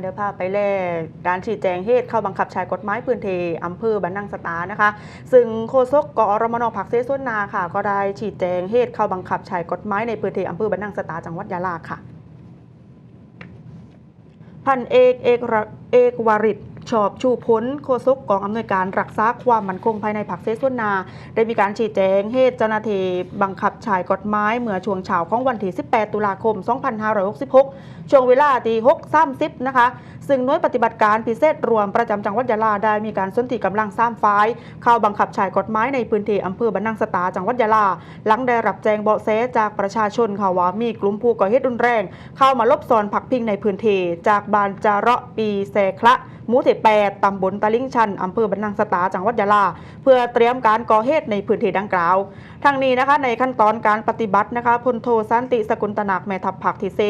เดี๋ยวพาไปแลกการชี้แจงเหตุเข้าบังคับใช้กฎหมายพื้นที่อำเภอบันนังสตานะคะ ซึ่งโฆษกกอรมนผักเสส่วนนาค่ะ ก็ได้ชี้แจงเหตุเข้าบังคับใช้กฎหมายในพื้นที่อำเภอบันนังสตาจังหวัดยะลาค่ะ พันเอกเอกรเอกวาริศ ชอบชูพ้นโฆษกกองอำนวยการรักษาความมั่นคงภายในผักเซสวนนา ได้มีการชี้แจงเหตุเจ้าหน้าที่บังคับชายกฎไม้เมื่อช่วงเช้าของวันที่ 18 ตุลาคม 2566 ช่วงเวลาตี6.30 นะคะ ซึ่งหน่วยปฏิบัติการพิเศษรวมประจำจังหวัดยะลาได้มีการสที่กำลังสร้างไฟเข้าบังคับชายกฎไม้ในพื้นที่อำเภอบันนังสตาจังหวัดยะลา หลังได้รับแจ้งเบาะแสจากประชาชนค่ะว่ามีกลุ่มผู้ก่อเหตุรุนแรง เข้ามาลบซอนผักพิงในพื้นที่จากบานจาระปีแสคละมูเท8 ตำบลตะลิ่งชันอำเภอบันลังสตาจังหวัดยะลา เพื่อเตรียมการก่อเหตุในพื้นที่ดังกล่าวทางนี้นะคะในขั้นตอนการปฏิบัตินะคะพลโทสันติสกุลตนากแม่ทัพผักทีเซ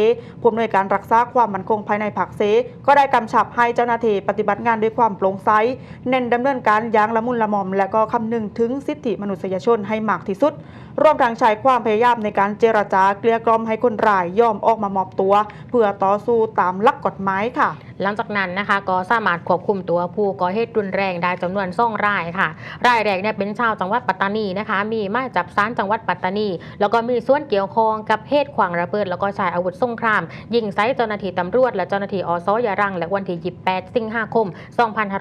ผู้อำนวยการรักษาความมั่นคงภายในผักเซ ก็ได้กำชับให้เจ้าหน้าที่ปฏิบัติงานด้วยความโปร่งใสเน้นดำเนินการอย่างละมุนละมอม และก็คำนึงถึงสิทธิมนุษยชนให้มากที่สุด รวมทั้งใช้ความพยายามในการเจรจาเกลี้ยกล่อมให้คนร้ายยอมออกมามอบตัว เพื่อต่อสู้ตามหลักกฎหมายค่ะ หลังจากนั้นนะคะก็สามารถควบคุมตัวผู้ก่อเหตุรุนแรงได้จำนวนซ่องรายค่ะ รายแรกเนี่ยเป็นชาวจังหวัดปัตตานีนะคะ มีมาจับศาลจังหวัดปัตตานี แล้วก็มีส่วนเกี่ยวข้องกับเหตุขวางระเบิดแล้วก็ใช้อาวุธสงคราม ยิงไซเจ้าหน้าที่ตำรวจ และเจ้าหน้าที่อสยารัง และวันที่ 28 สิงหาคม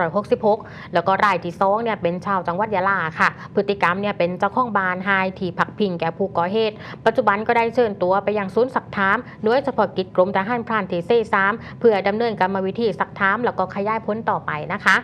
2566 แล้วก็รายที่สองเนี่ยเป็นชาวจังหวัดยะลาค่ะ พฤติกรรมเนี่ยเป็นเจ้าของบ้านไฮที่พักพิงแก่ผู้ก่อเหตุ ปัจจุบันก็ได้เชิญตัวไปยังศูนย์สักถามหน่วยเฉพาะกิจกรมทหารพรานที่เซ่สามเพื่อดำเนินกรรมวิธีสักถามแล้วก็ขยายผลต่อไปนะคะ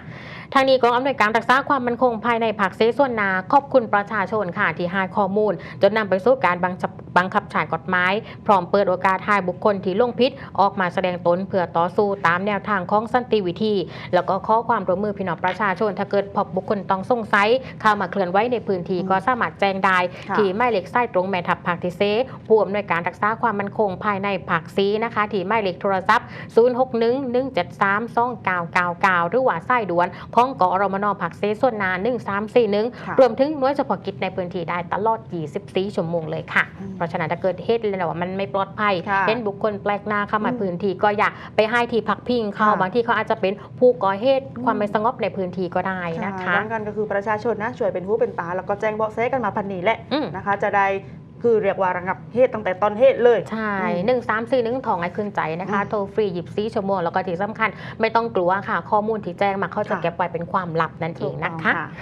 ทางนี้กองอำนวยการรักษาความมั่นคงภายในผักเซส่วนนาขอบคุณประชาชนค่ะที่ให้ข้อมูล จนนำไปสู่การบังคับบังคับใช้กฎหมายพร้อมเปิดโอกาสให้บุคคลที่ลงพิษ ออกมาแสดงตนเพื่อต่อสู้ตามแนวทางของสันติวิธี แล้วก็ขอความร่วมมือพี่น้องประชาชน ถ้าเกิดพบบุคคลต้องสงสัยเข้ามาเคลื่อนไหวในพื้นที่อืมก็สามารถแจ้งได้ค่ะที่หมายเลขไส้ตรงแม่ทัพผักทิเซผู้อำนวยการรักษาความมั่นคงภายในผักซีนะคะที่หมายเลขโทรศัพท์ 0611732999 หรือว่าไส้ด่วนของกอรมนผักเซส่วนนา1341ค่ะรวมถึงหน่วยเฉพาะกิจในพื้นที่ได้ตลอด 24 ชั่วโมงเลยค่ะอืมเพราะฉะนั้นถ้าเกิดเหตุแล้วว่ามันไม่ปลอดภัยค่ะเห็นบุคคลแปลกหน้าเข้ามาอืมพื้นที่ก็อย่าไปให้ที่พักพิงเขาค่ะบางที่เขาอาจจะเป็นผู้ก่อเหตุอืมความไม่สงบในพื้นที่ก็ได้นะค่ะคะดังกันก็คือประชาชนนะช่วยเป็นหูเป็นตาแล้วก็แจ้งเบาะแสกันมาพันนี้แหละอืมนะคะ จะได้คือเรียกว่าระงับเหตุตั้งแต่ตอนเหตุเลย ใช่อืมหนึ่งสามสี่หนึ่งทองไอ้ขึ้นใจนะคะอืมโทรฟรีหยิบซีชั่วโมง แล้วก็ที่สำคัญ ไม่ต้องกลัวค่ะ ข้อมูลที่แจ้งมาเขาจะค่ะเก็บไว้เป็นความลับนั่นเองถูกต้นะองคะค่ะ